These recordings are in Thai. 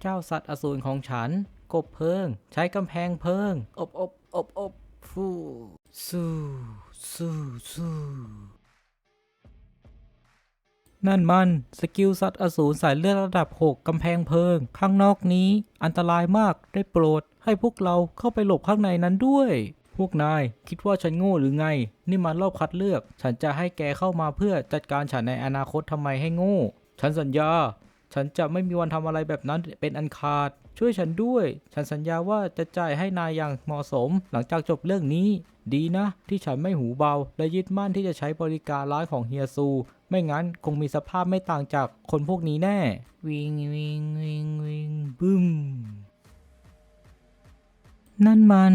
เจ้าสัตว์อสูรของฉัน กบเพลิง ใช้กำแพงเพลิง อบอบอบอบฟูสู้สู้สู้นั่นมันสกิลสัตว์อสูรสายเลือดระดับ 6กำแพงเพลิง ข้างนอกนี้ อันตรายมากได้โปรด ให้พวกเราเข้าไปหลบข้างในนั้นด้วย พวกนายคิดว่าฉันโง่หรือไง นี่มันรอบคัดเลือก ฉันจะให้แกเข้ามาเพื่อจัดการฉันในอนาคตทำไมให้โง่ ฉันสัญญา ฉันจะไม่มีวันทำอะไรแบบนั้นเป็นอันขาด ช่วยฉันด้วย ฉันสัญญาว่าจะจ่ายให้นายอย่างเหมาะสม หลังจากจบเรื่องนี้ ดีนะ ที่ฉันไม่หูเบา และยึดมั่นที่จะใช้บริการร้านของเฮียซู ไม่งั้นคงมีสภาพไม่ต่างจากคนพวกนี้แน่ วิงวิงวิงวิงบึ้ม นั่นมัน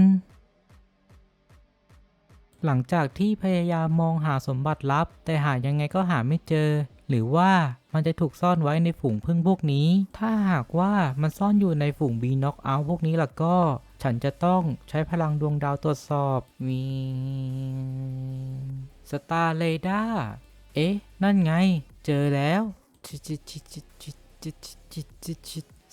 หลังจากที่พยายามมองหาสมบัติลับ แต่หายังไงก็หาไม่เจอ หรือว่ามันจะถูกซ่อนไว้ในฝูงพึ่งพวกนี้ ถ้าหากว่ามันซ่อนอยู่ในฝูงบีน็อกเอาท์พวกนี้ล่ะก็ ฉันจะต้องใช้พลังดวงดาวตรวจสอบมีสตาร์เรดาเอ๊ะ นั่นไง เจอแล้ว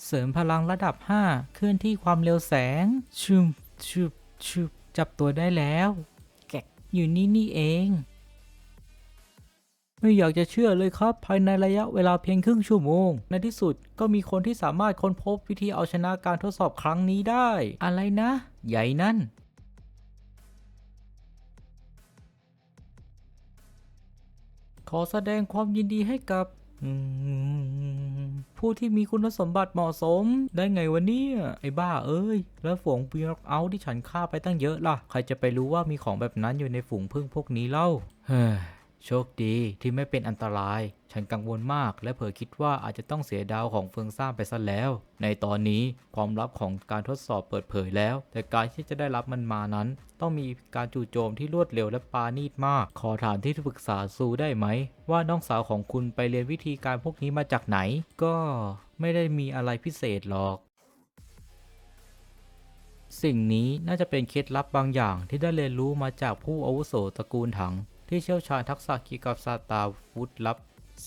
เสริมพลังระดับ 5 เคลื่อนที่ความเร็วแสง ชุบชุบชุบจับตัวได้แล้ว แกอยู่นี่นี่เอง ไม่อยากจะเชื่อเลยครับ ภายในระยะเวลาเพียงครึ่งชั่วโมง ในที่สุดก็มีคนที่สามารถค้นพบวิธีเอาชนะการทดสอบครั้งนี้ได้ อะไรนะ ใหญ่นั่นขอแสดงความยินดีให้กับผู้ที่มีคุณสมบัติเหมาะสมได้ไงวะเนี่ยไอ้บ้าเอ้ย แล้วฝูงปีน็อกเอาที่ฉันฆ่าไปตั้งเยอะล่ะ ใครจะไปรู้ว่ามีของแบบนั้นอยู่ในฝูงพึ่งพวกนี้เล่าเฮ้ โชคดีที่ไม่เป็นอันตราย ฉันกังวลมากและเผลอคิดว่าอาจจะต้องเสียดาวของเฟืองซ่ามไปซะแล้ว ในตอนนี้ความลับของการทดสอบเปิดเผยแล้ว แต่การที่จะได้รับมันมานั้น ต้องมีการจู่โจมที่รวดเร็วและปาณีตมาก ขอถามที่ปรึกษาซูได้ไหม ว่าน้องสาวของคุณไปเรียนวิธีการพวกนี้มาจากไหน ก็ไม่ได้มีอะไรพิเศษหรอกสิ่งนี้น่าจะเป็นเคล็ดลับบางอย่างที่ได้เรียนรู้มาจากผู้อาวุโสตระกูลถัง ที่เชี่ยวชาญทักษะเกี่ยวกับศาสตราวุธลับ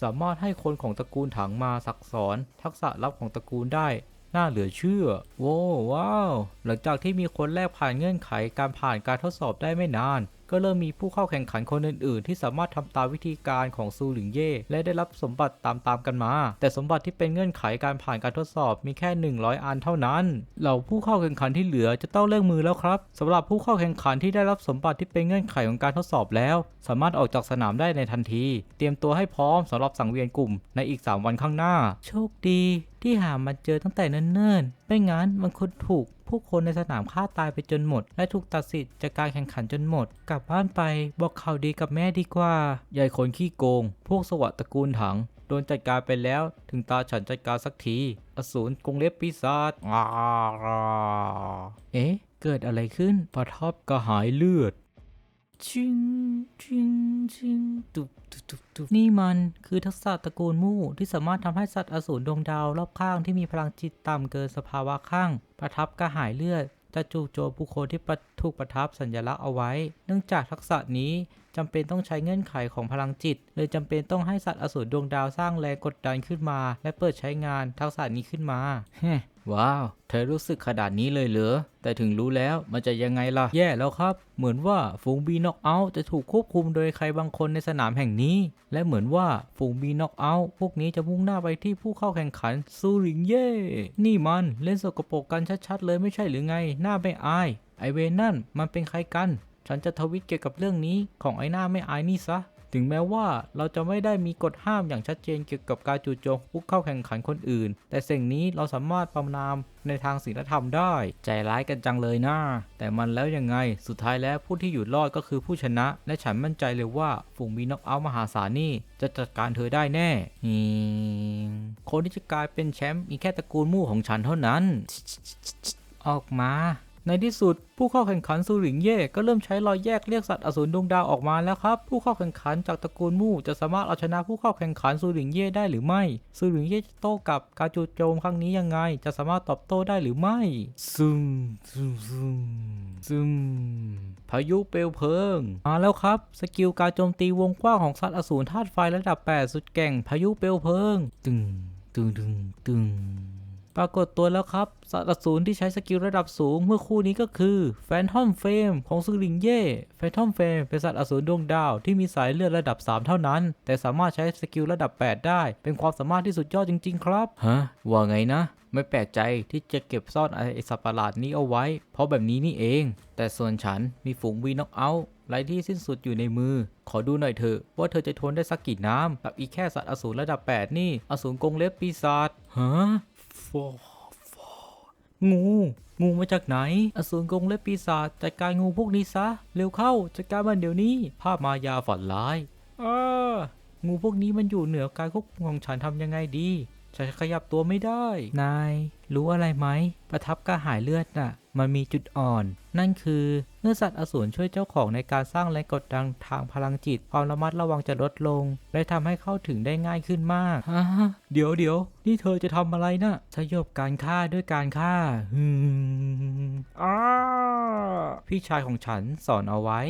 สามารถให้คนของตระกูลถังมาสักสอน ทักษะลับของตระกูลได้ น่าเหลือเชื่อ โว้ว้าว หลังจากที่มีคนแรกผ่านเงื่อนไขการผ่านการทดสอบได้ไม่นาน ก็เริ่มมีผู้เข้าแข่งขันคนอื่นๆ ที่สามารถทำตามวิธีการของซูหลิงเย่และได้รับสมบัติตามๆกันมา แต่สมบัติที่เป็นเงื่อนไขการผ่านการทดสอบมีแค่ 100 อันเท่านั้น เหล่าผู้เข้าแข่งขันที่เหลือจะต้องเร่งมือแล้วครับสำหรับผู้เข้าแข่งขันที่ได้รับสมบัติที่เป็นเงื่อนไขของการทดสอบแล้ว สามารถออกจากสนามได้ในทันที เตรียมตัวให้พร้อมสำหรับสังเวียนกลุ่มในอีก 3 วันข้างหน้า โชคดี ที่หามาเจอตั้งแต่เนิ่นๆ ไม่งั้นมันคงถูกผู้คนในสนามฆ่าตายไปจนหมด และถูกตัดสิทธิ์จากการแข่งขันจนหมด กลับบ้านไปบอกข่าวดีกับแม่ดีกว่าใหญ่คนขี้โกง พวกสวัสดตระกูลถัง โดนจัดการไปแล้วถึงตาฉันจัดการสักที อสูรกรงเล็บปีศาจอ่าเอ๊ะ เกิดอะไรขึ้นปะทับกระหายเลือด ชิงชิงชิงตุบตุบตุบตุบนี่มันคือทักษะตระกูลมู่ที่สามารถทำให้สัตว์อสูรดวงดาวรอบข้างที่มีพลังจิตต่ำเกินสภาวะข้าง ประทับกระหายเลือดจะจู่โจมผู้คนที่ประถูกประทับสัญลักษณ์เอาไว้ เนื่องจากทักษะนี้จำเป็นต้องใช้เงื่อนไขของพลังจิต เลยจำเป็นต้องให้สัตว์อสูรดวงดาวสร้างแรงกดดันขึ้นมา และเปิดใช้งานทักษะนี้ขึ้นมาฮ ว้าว เธอรู้สึกขนาดนี้เลยเหรอ แต่ถึงรู้แล้วมันจะยังไงล่ะ แย่แล้วครับ เหมือนว่าฝูงบีน็อกเอาท์จะถูกควบคุมโดยใครบางคนในสนามแห่งนี้ และเหมือนว่าฝูงบีน็อกเอาท์พวกนี้จะมุ่งหน้าไปที่ผู้เข้าแข่งขันซูริงเย่ นี่มันเล่นสกปรกกันชัดๆเลยไม่ใช่หรือไง หน้าไม่อาย ไอเวนนั่นมันเป็นใครกัน ฉันจะทวิตเกี่ยวกับเรื่องนี้ของไอหน้าไม่อายนี่ซะ ถึงแม้ว่าเราจะไม่ได้มีกฎห้ามอย่างชัดเจนเกี่ยวกับการจู่โจมผู้เข้าแข่งขันคนอื่น แต่สิ่งนี้เราสามารถประนามในทางศีลธรรมได้ ใจร้ายกันจังเลยนะแต่มันแล้วยังไง สุดท้ายแล้วผู้ที่อยู่รอดก็คือผู้ชนะ และฉันมั่นใจเลยว่าฝูงมีน็อกเอาท์มหาศาลนี่จะจัดการเธอได้แน่คนที่จะกลายเป็นแชมป์มีแค่ตระกูลมู่ของฉันเท่านั้น ออกมา ในที่สุดผู้เข้าแข่งขันซูหลิงเย่ก็เริ่มใช้รอยแยกเรียกสัตว์อสูรดวงดาวออกมาแล้วครับ ผู้เข้าแข่งขันจากตระกูลมู่จะสามารถเอาชนะผู้เข้าแข่งขันซูหลิงเย่ได้หรือไม่ ซูหลิงเย่จะโต้กลับการจู่โจมครั้งนี้ยังไง จะสามารถตอบโต้ได้หรือไม่ซึมซึมซึมซึมพายุเปลวเพลิงมาแล้วครับ สกิลการโจมตีวงกว้างของสัตว์อสูรธาตุไฟระดับ 8 สุดแกร่งพายุเปลวเพลิง ตึงตึงตึงตึง ปรากฏตัวแล้วครับสัตว์อสูรที่ใช้สกิลระดับสูงเมื่อคู่นี้ก็คือแฟนทอมเฟมของซึงหลิงเย่แฟนทอมเฟมเป็นสัตว์อสูรดวงดาวที่มีสายเลือดระดับ 3 เท่านั้น แต่สามารถใช้สกิลระดับ 8 ได้ เป็นความสามารถที่สุดยอดจริง ๆ ครับ ฮะ ว่าไงนะ ไม่แปลกใจที่จะเก็บซ่อนไอสัตว์ประหลาดนี้เอาไว้ เพราะแบบนี้นี่เอง แต่ส่วนฉันมีฝูงวีน็อกเอาท์ไร้ที่สิ้นสุดอยู่ในมือ ขอดูหน่อยเถอะว่าเธอจะทนได้สักกี่น้ำกับอีกแค่สัตว์อสูรระดับ 8 นี่ อสูรกรงเล็บปีศาจฮะ ฟอฟองู งูมาจากไหน อสูรกงเล็บปีศาจจัดการงูพวกนี้ซะ เร็วเข้าจัดการมันเดี๋ยวนี้ ภาพมายาฝันร้ายเอองูพวกนี้มันอยู่เหนือการควบคุมของฉันทำยังไงดีฉันขยับตัวไม่ได้ นาย รู้อะไรไหม ประทับกระหายเลือดน่ะ มันมีจุดอ่อน นั่นคือ เมื่อสัตว์อสูรช่วยเจ้าของในการสร้างแรงกดดันทางพลังจิต ความระมัดระวังจะลดลง และทำให้เข้าถึงได้ง่ายขึ้นมากฮะเดี๋ยวเดี๋ยวนี่เธอจะทำอะไรนะ่ะสยบการฆ่าด้วยการฆ่าฮึมอ้าพี่ชายของฉันสอนเอาไว้